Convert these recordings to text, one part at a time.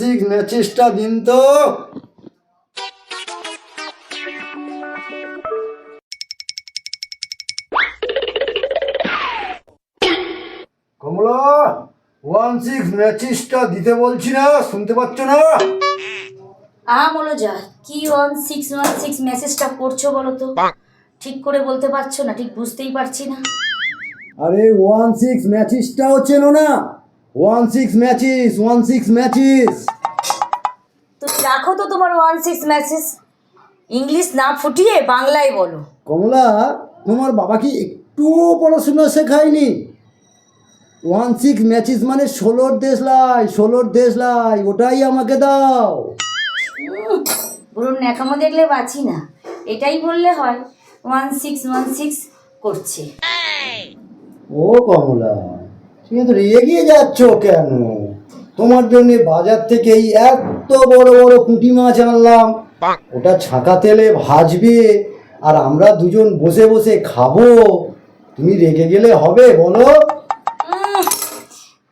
Six ম্যাচেসটা দিন তো। কমলা one six ম্যাচেসটা দিতে বলছি না শুনতে পাচ্ছ না? বলো যা কি ওয়ান সিক্স ওয়ান সিক্স মেসেজটা করছ বলো তো? ঠিক করে বলতে পারছ না ঠিক বুঝতেই পারছি না। আরে ওয়ান সিক্স ম্যাচেসটাও চেনো না। One six matches one six matches তুমি রাখো তো তোমার ওয়ান সিক্স মেসেজ ইংলিশ না ফুটিয়ে বাংলায় বলো। কমলা তোমার বাবা কি একটুও পড়াশোনা শেখায়নি? ওয়ান সিক্স ম্যাচেস মানে ষোলোর দেশ লাই ষোলোর দেশ লাই ওটাই আমাকে দাও। বলুন ন্যাকামো দেখলে বাঁচি না। এটাই বললে হয় ওয়ান সিক্স ওয়ান সিক্স করছে। ও কমলা। তুমি তো এগিয়ে যাচ্ছ কেন? তোমার জন্য বাজার থেকে এই এত বড় বড় পুঁটি মাছ আনলাম। ওটা ছাঁকা তেলে ভাজবে আর আমরা দুজন বসে বসে খাব। তুমি রেগে গেলে হবে বলো।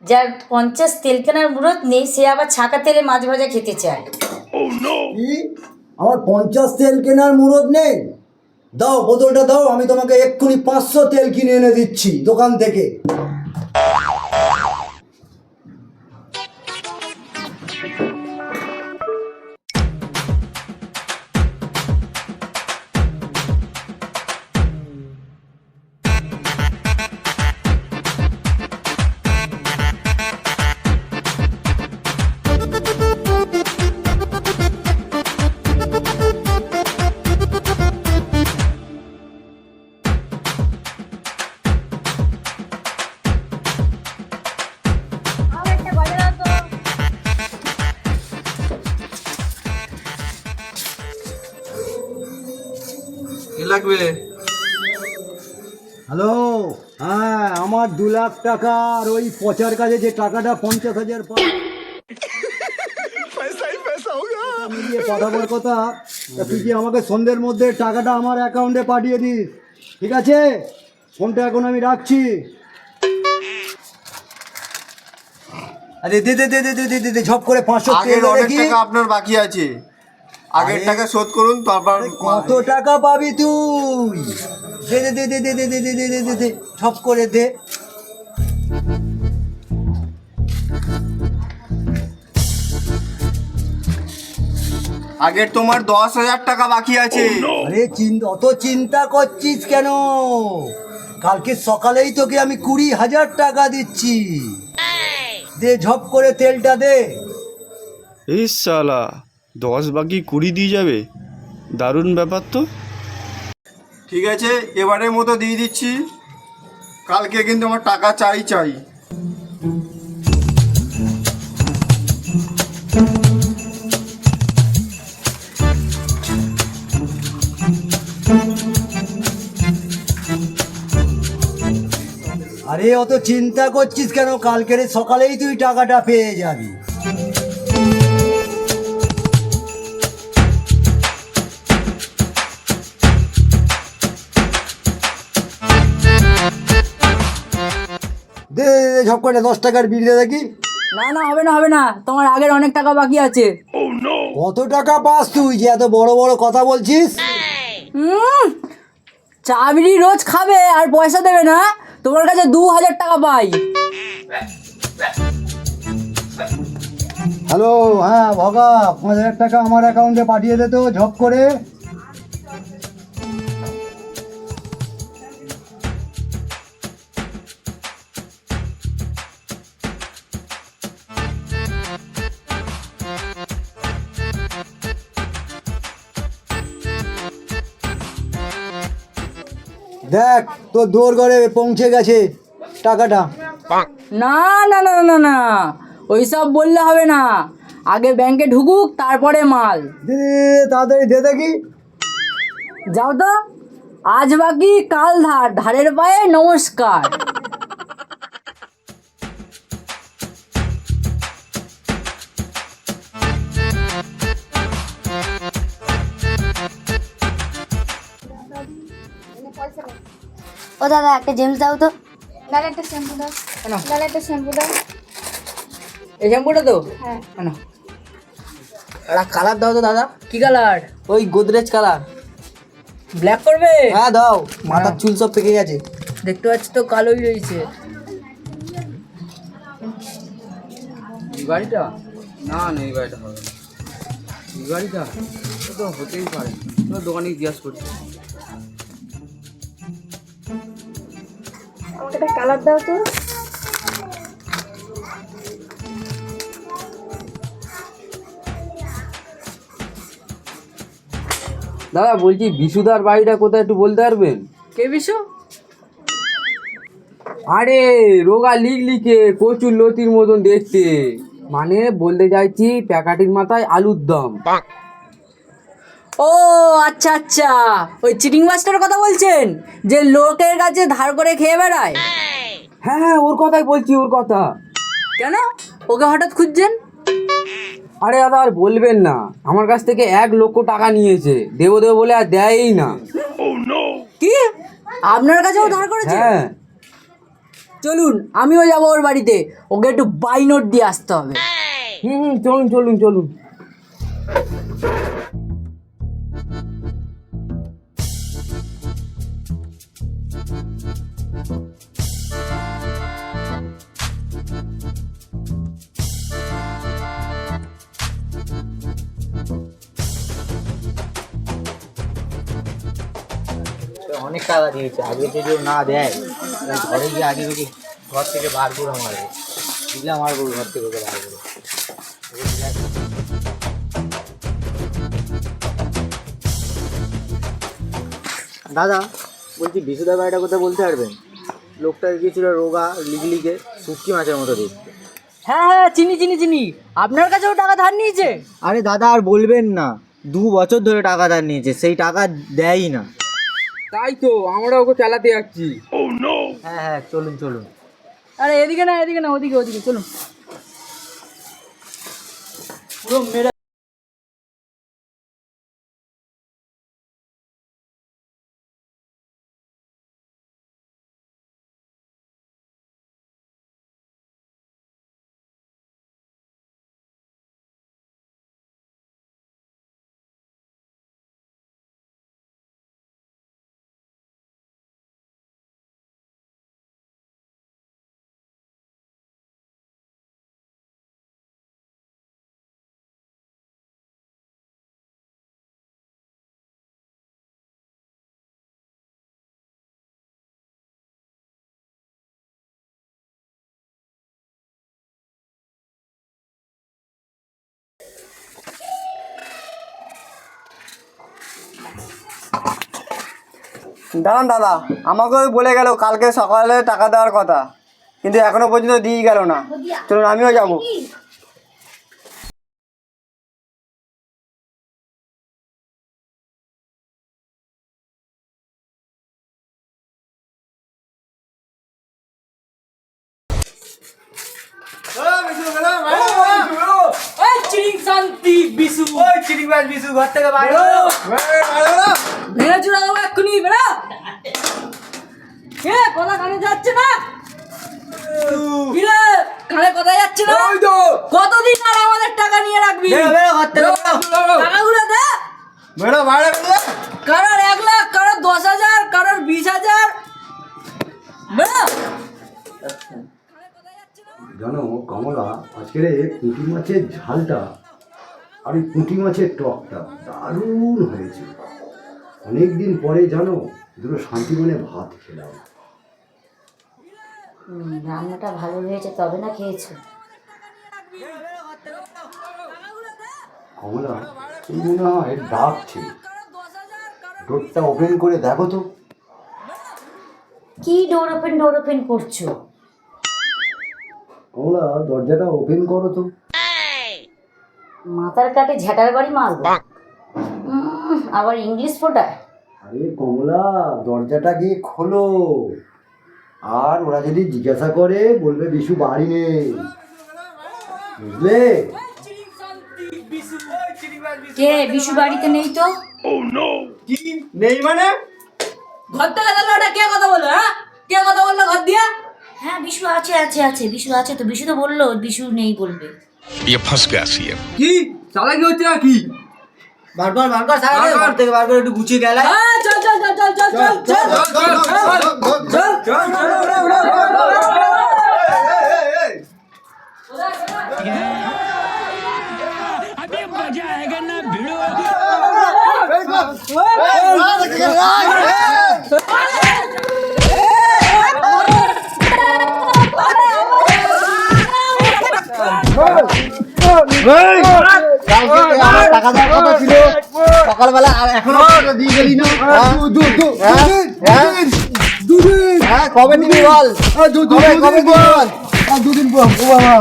যার পঞ্চাশ তেল কেনার মুরত নেই সে আবার ছাঁকা তেলে মাছ ভাজা খেতে চায়। কি? আমার পঞ্চাশ তেল কেনার মুরদ নেই? দাও বোতলটা দাও আমি তোমাকে এক্ষুনি পাঁচশো তেল কিনে এনে দিচ্ছি দোকান থেকে। লাগবে। হ্যালো হ্যাঁ আমার দু লাখ টাকা আর ওই পচার কাজে যে টাকাটা পঞ্চাশ হাজার পাঠাবার কথা তুই কি আমাকে সন্ধ্যের মধ্যে টাকাটা আমার অ্যাকাউন্টে পাঠিয়ে দিস? ঠিক আছে? ফোনটা এখন আমি রাখছি। আরে দে দে দে দে দে দে ঝপ করে পাঁচশো আপনার বাকি আছে। আগের টাকা শোধ করুন তারপর কত টাকা পাবি তুই দে দে দে দে দে দে দে দে দে দে দে দে ঝপ করে দে আগের তোমার দশ হাজার টাকা বাকি আছে আরে অত চিন্তা করছিস কেন কালকে সকালেই তোকে আমি কুড়ি হাজার টাকা দিচ্ছি দে ঝপ করে তেলটা দে এই সালা দশ বাকি কুড়ি দিয়ে যাবে। দারুণ ব্যাপার তো। ঠিক আছে এবারের মতো দিয়ে দিচ্ছি। কালকে কিন্তু আমার টাকা চাই চাই। আরে অত চিন্তা করছিস কেন? কালকের সকালেই তুই টাকাটা পেয়ে যাবি। দে ঝপ করে দশ টাকার বিল দে দেখি। না না হবে না হবে না। তোমার আগের অনেক টাকা বাকি আছে। কত টাকা পাস তুই যে এত বড় বড় কথা বলছিস? হুম চাবড়ি রোজ খাবে আর পয়সা দেবে না। তোমার কাছে দু হাজার টাকা পাই। হ্যালো হ্যাঁ ভগা পাঁচ হাজার টাকা আমার অ্যাকাউন্টে পাঠিয়ে দে তো ঝপ করে। দেখ তোর দৌড় করে পৌঁছে গেছে টাকাটা। না না না না, না না। ওইসব বললে হবে না। আগে ব্যাংকে ঢুকুক তারপরে মাল। তাড়াতাড়ি দে দেখি। যাও তো। আজ বাকি কাল ধার। ধারের পায়ে নমস্কার। ও দাদা একটা জেমস দাও তো। দাদা একটা শ্যাম্পু দাও। কেন? দাদা একটা শ্যাম্পু দাও। এই শ্যাম্পুটা তো? হ্যাঁ। কেন? একটা কালার দাও তো দাদা। কি কালার ওই গোদরেজ কালার ব্ল্যাক করবে? হ্যাঁ দাও। মাথার চুল সব পেকে গেছে। দেখতে পাচ্ছি তো কালোই রয়েছে। এই গাড়িটা না না এই গাড়িটা হবে। এই গাড়িটা ও তো হতেই পারে। তো দোকানে জিজ্ঞাস করছি। একটা কালার দাও তো। দাদা বলছি বিশুদার বাড়িটা কোথায় একটু বলতে পারবেন? কে বিশু? আরে রোগা লিক লিখে কচুর লতির মতন দেখতে। মানে বলতে চাইছি প্যাকাটির মাথায় আলুর দম। ও আচ্ছা আচ্ছা। ওই চিটিং মাস্টারের কথা বলছেন? যে লোকের কাছে ধার করে খেয়ে বেড়ায়? হ্যাঁ হ্যাঁ ওর কথাই বলছি ওর কথা। কেন? ওকে হঠাৎ খুঁজছেন? আরে দাদা আর বলবেন না। আমার কাছ থেকে এক লক্ষ টাকা নিয়েছে। দেবো দেবো বলে আর দেয়ই না। কি? আপনার কাছেও ধার করেছে? হ্যাঁ। চলুন আমিও যাব ওর বাড়িতে। ওকে একটু বাই নোট দিয়ে আসতে হবে। হুম হুম চলুন চলুন চলুন। টাকা দিয়েছে আগে যদি না দেয় ঘরে গিয়ে আগে ওকে ঘর থেকে বার করে মারবে দিলাম মারবো ঘর থেকে ওকে বার করে। দাদা বলছি বিশুদার বাড়িটা কোথায় বলতে পারবেন? লোকটা গিয়েছিল রোগা লিগলিগে শুটকি মাছের মতো দেখতে। হ্যাঁ হ্যাঁ চিনি চিনি চিনি। আপনার কাছেও টাকা ধার নিয়েছে? আরে দাদা আর বলবেন না দু বছর ধরে টাকা ধার নিয়েছে সেই টাকা দেয়ই না। তাই তো আমরা ওকে চালাতে যাচ্ছি। হ্যাঁ হ্যাঁ চলুন চলুন। আরে এদিকে না এদিকে না ওদিকে ওদিকে চলুন। পুরো মেরে দাঁড়ান দাদা আমাকেও বলে গেল কালকে সকালে টাকা দেওয়ার কথা কিন্তু এখনও পর্যন্ত দিয়ে গেল না। চলুন আমিও যাব। শান্তি বিশু। ওই চিটিং মাছ বিশু ঘর থেকে বাইরে ভেঙে চুড়া দেবো এক্ষুনি বেড়া কে? কথা কানে যাচ্ছে না? কিরে? কানে কথা যাচ্ছে না? কতদিন আর আমাদের টাকা নিয়ে রাখবি? টাকাগুলো দে। বেরো বাইরে বেরো। কারোর এক লাখ কারোর দশ হাজার কারোর বিশ হাজার। জানো কমলা আজকের পুঁটি মাছের ঝালটা আর এই পুঁটি মাছের টকটা দারুণ হয়েছে। অনেক দিন পরে জানো দুটো শান্তি মনে ভাত খেলাম। রান্নাটা ভালো হয়েছে তবে না খেয়েছো? কমলা মনে হয় ডাকছে ডোরটা ওপেন করে দেখো তো। কি ডোর ওপেন ডোর ওপেন করছ? কমলা দরজাটা ওপেন করো তো। মাথার কাটে ঝ্যাটার বাড়ি মারবো? আবার ইংলিশ ফোটায়? আরে কমলা দরজাটা গিয়ে খোলো আর ওরা যদি জিজ্ঞাসা করে বলবে বিশু বাড়ি নেই বুঝলে কে বিশু বাড়িতে নেই তো কি নেই মানে ঘর থেকে তাহলে ওটা কে কথা বললো হ্যাঁ কে কথা বললো ঘর দিয়ে হ্যাঁ বিশু আছে আছে আছে বিশু আছে তো বিশু তো বললো বিশু নেই বলবে ये फंस गया सीएम কি চালাকি হচ্ছে না কি বার কর বার কর সারা বার কর। ঘর থেকে বার করে একটু গুছিয়ে গেলে হ্যাঁ চল চল চল চল চল চল চল আমার টাকা দেওয়ার কথা ছিল সকালবেলা আর এখনও দিয়ে গেলি না হ্যাঁ? হ্যাঁ? হ্যাঁ? হ্যাঁ কবে নিবি বল কবে কবে বল দুদিন পর ও বাবা।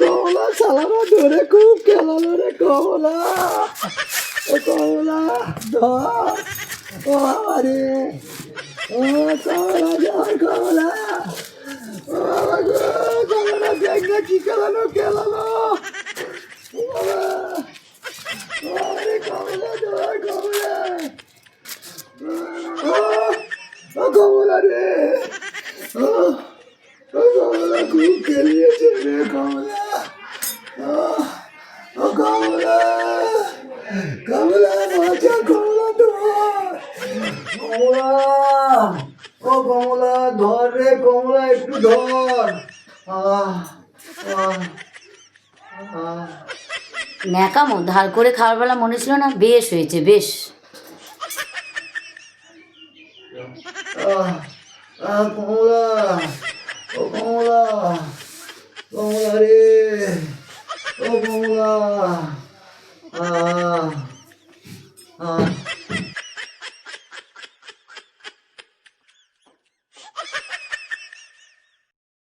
কমলা সালারা ধরে খুব খেলালো রে কমলা ও কমলা ধর ও কমলা কমলা ন্যাকামো ধার করে খাওয়ার বেলা মনে ছিল না বেশ হয়েছে বেশ। রে